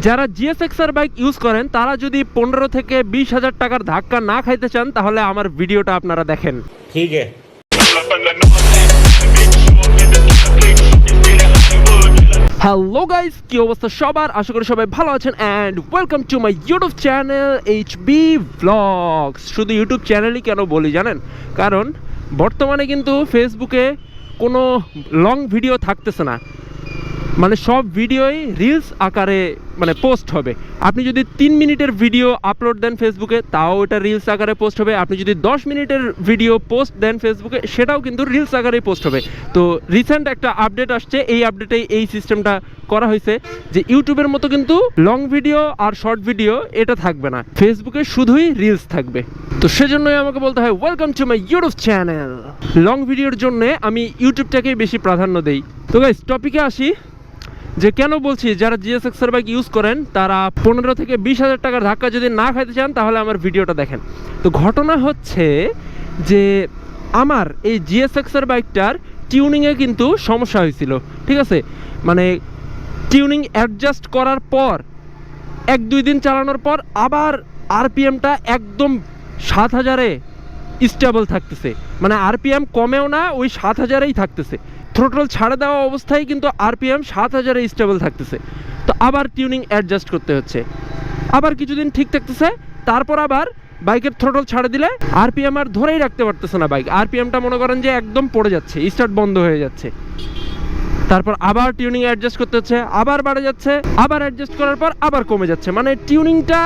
যারা GSX-R bike use করেন তারা যদি পনেরো থেকে বিশ হাজার টাকার ধাক্কা না খাইতে চান তাহলে আমার ভিডিওটা আপনারা দেখেন। ঠিক হ্যালো গাইস কি অবস্থা সবার? আশা করি সবাই ভালো আছেন and welcome to my YouTube channel H B blogs শুধু ইউটিউব চ্যানেলই কেন বলি জানেন? কারণ বর্তমানে কিন্তু ফেসবুকে কোনো লং ভিডিও থাকতেছে না। মানে সব ভিডিওই রিলস আকারে মানে পোস্ট হবে। আপনি যদি তিন মিনিটের ভিডিও আপলোড দেন ফেসবুকে তাও এটা রিলস আকারে পোস্ট হবে। আপনি যদি দশ মিনিটের ভিডিও পোস্ট দেন ফেসবুকে সেটাও কিন্তু রিলস আকারে পোস্ট হবে। তো রিসেন্ট একটা আপডেট আসছে। এই আপডেটে এই সিস্টেমটা করা হয়েছে যে ইউটিউবের মতো কিন্তু লং ভিডিও আর শর্ট ভিডিও এটা থাকবে না। ফেসবুকে শুধুই রিলস থাকবে। তো সেজন্যই আমাকে বলতে হয় welcome to my YouTube channel long ভিডিওর জন্য আমি ইউটিউবটাকেই বেশি প্রাধান্য দেই। তো গাইস টপিকে আসি। যে কেন বলছি, যারা জিএসএক্স এর বাইক ইউজ করেন, তারা পনেরো থেকে বিশ হাজার টাকার ধাক্কা যদি না খাইতে চান, তাহলে আমার ভিডিওটা দেখেন। তো ঘটনা হচ্ছে যে আমার এই জিএসএক্স এর বাইকটার টিউনিংয়ে কিন্তু সমস্যা হয়েছিল, ঠিক আছে? মানে টিউনিং অ্যাডজাস্ট করার পর, এক দুই দিন চালানোর পর আবার আরপিএমটা একদম সাত হাজারে স্টেবল থাকতেছে। মানে আরপিএম কমেও না, ওই সাত হাজারেই থাকতেছে। থ্রোটল ছাড়ে দেওয়া অবস্থায় কিন্তু আরপিএম সাত হাজারে স্টেবল থাকতেছে। তো আবার টিউনিং অ্যাডজাস্ট করতে হচ্ছে। আবার কিছুদিন ঠিক থাকতেছে, তারপর আবার বাইকের থ্রোটল ছাড়ে দিলে আরপিএম আর ধরেই রাখতে পারতেছে না বাইক আরপিএমটা মনে করেন যে একদম পড়ে যাচ্ছে স্টার্ট বন্ধ হয়ে যাচ্ছে। তারপর আবার টিউনিং অ্যাডজাস্ট করতে হচ্ছে, আবার বাড়ে যাচ্ছে, আবার অ্যাডজাস্ট করার পর আবার কমে যাচ্ছে। মানে টিউনিংটা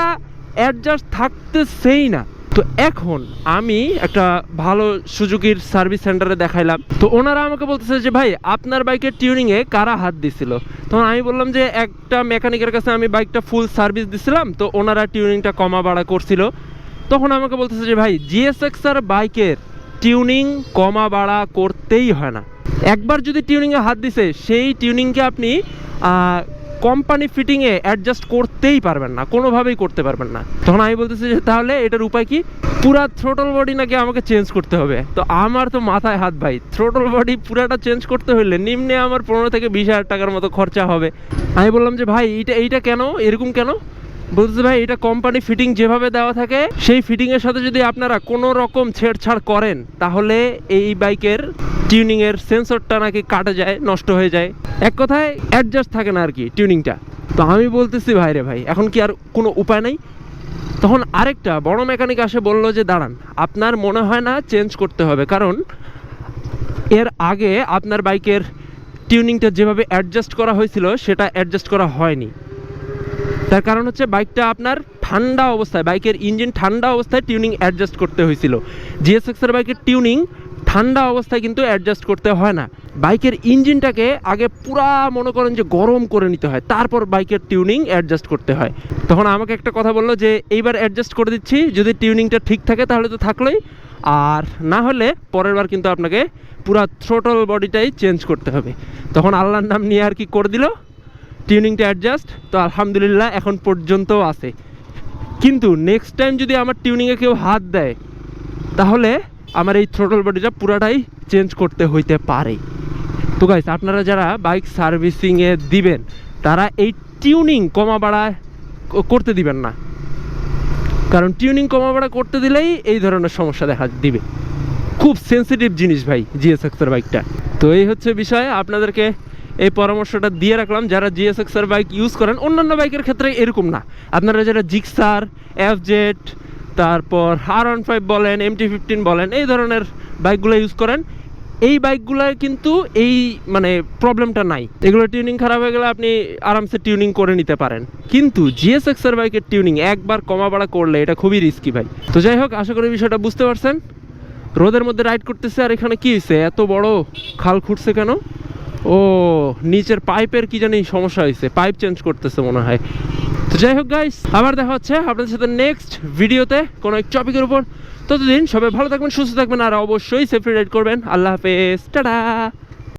অ্যাডজাস্ট থাকতেছেই না। তো এখন আমি একটা ভালো সুজুকির সার্ভিস সেন্টারে দেখাইলাম। তো ওনারা আমাকে বলতেছে যে, ভাই, আপনার বাইকের টিউনিংয়ে কারা হাত দিছিল? তখন আমি বললাম যে, একটা মেকানিকের কাছে আমি বাইকটা ফুল সার্ভিস দিছিলাম, তো ওনারা টিউনিংটা কমা বাড়া করছিল। তখন আমাকে বলতেছে যে, ভাই জিএসএক্স আর বাইকের টিউনিং কমা বাড়া করতেই হয় না। একবার যদি টিউনিংয়ে হাত দিছে, সেই টিউনিংকে আপনি কোম্পানি ফিটিংয়ে অ্যাডজাস্ট করতেই পারবেন না, কোনোভাবেই করতে পারবেন না। তখন আমি বলতেছি যে, তাহলে এটার উপায় কি? পুরা থ্রোটল বডি নাকি আমাকে চেঞ্জ করতে হবে? তো আমার তো মাথায় হাত ভাই থ্রোটল বডি পুরাটা চেঞ্জ করতে হইলে নিম্নে আমার পনেরো থেকে বিশ হাজার টাকার মতো খরচা হবে। আমি বললাম যে, ভাই, এইটা এইটা কেন? এরকম কেন? বলতেছে, ভাই, এটা কোম্পানি ফিটিং যেভাবে দেওয়া থাকে, সেই ফিটিংয়ের সাথে যদি আপনারা কোনো রকম ছেড়ছাড় করেন, তাহলে এই বাইকের টিউনিংয়ের সেন্সরটা নাকি কাটে যায়, নষ্ট হয়ে যায়। এক কথায় অ্যাডজাস্ট থাকে না আর কি টিউনিংটা তো আমি বলতেছি, ভাই রে ভাই, এখন কি আর কোনো উপায় নাই? তখন আরেকটা বড় মেকানিক আসে, বলল যে, দাঁড়ান, আপনার মনে হয় না চেঞ্জ করতে হবে, কারণ এর আগে আপনার বাইকের টিউনিংটা যেভাবে অ্যাডজাস্ট করা হয়েছিল, সেটা অ্যাডজাস্ট করা হয়নি। তার কারণ হচ্ছে বাইকটা আপনার ঠান্ডা অবস্থায়, বাইকের ইঞ্জিন ঠান্ডা অবস্থায় টিউনিং অ্যাডজাস্ট করতে হয়েছিল। জিএসএক্স এর বাইকের টিউনিং ঠান্ডা অবস্থায় কিন্তু অ্যাডজাস্ট করতে হয় না। বাইকের ইঞ্জিনটাকে আগে পুরা মনে করেন যে গরম করে নিতে হয়, তারপর বাইকের টিউনিং অ্যাডজাস্ট করতে হয়। তখন আমাকে একটা কথা বলল যে, এইবার অ্যাডজাস্ট করে দিচ্ছি, যদি টিউনিংটা ঠিক থাকে তাহলে তো থাকলোই। আর না হলে পরের বার কিন্তু আপনাকে পুরা থ্রোটল বডিটাই চেঞ্জ করতে হবে। তখন আল্লাহর নাম নিয়ে আর কি করে দিল? টিউনিংটা অ্যাডজাস্ট তো আলহামদুলিল্লাহ এখন পর্যন্ত আছে। কিন্তু নেক্সট টাইম যদি আমার টিউনিংয়ে কেউ হাত দেয়, তাহলে আমার এই থ্রোটল বডিটা পুরাটাই চেঞ্জ করতে হইতে পারে। তো গাইস আপনারা যারা বাইক সার্ভিসিংয়ে দিবেন, তারা এই টিউনিং কমা বাড়া করতে দিবেন না। কারণ টিউনিং কমা বাড়া করতে দিলেই এই ধরনের সমস্যা দেখা দিবে। খুব সেন্সিটিভ জিনিস ভাই জিএসএক্সের বাইকটা তো এই হচ্ছে বিষয়, আপনাদেরকে এই পরামর্শটা দিয়ে রাখলাম। যারা জিএসএক্সের বাইক ইউজ করেন, অন্যান্য বাইকের ক্ষেত্রে এরকম না। আপনারা যারা জিক্সার এফ জেড তারপর আর ওয়ান ফাইভ বলেন এমটি ফিফটিন বলেন, এই ধরনের বাইকগুলো ইউজ করেন। এই বাইকগুলোয় কিন্তু এই মানে প্রবলেমটা নাই। এগুলো টিউনিং খারাপ হয়ে গেলে আপনি আরামসে টিউনিং করে নিতে পারেন। কিন্তু জিএসএক্স এর বাইকের টিউনিং একবার কমা বাড়া করলে এটা খুবই রিস্কি ভাই। তো যাই হোক, আশা করি বিষয়টা বুঝতে পারছেন। রোদের মধ্যে রাইড করতেছে, আর এখানে কি হয়েছে এত বড় খাল খুঁড়ছে কেন? ও নিচের পাইপের কি জানি সমস্যা হয়েছে, পাইপ চেঞ্জ করতেছে মনে হয়। তো যাই হোক গাইস আবার দেখা হচ্ছে আপনাদের সাথে নেক্সট ভিডিওতে কোনো এক টপিকের উপর। ততদিন সবাই ভালো থাকবেন, সুস্থ থাকবেন, আর অবশ্যই সেফটি রাইড করবেন। আল্লাহ হাফেজ, টাটা!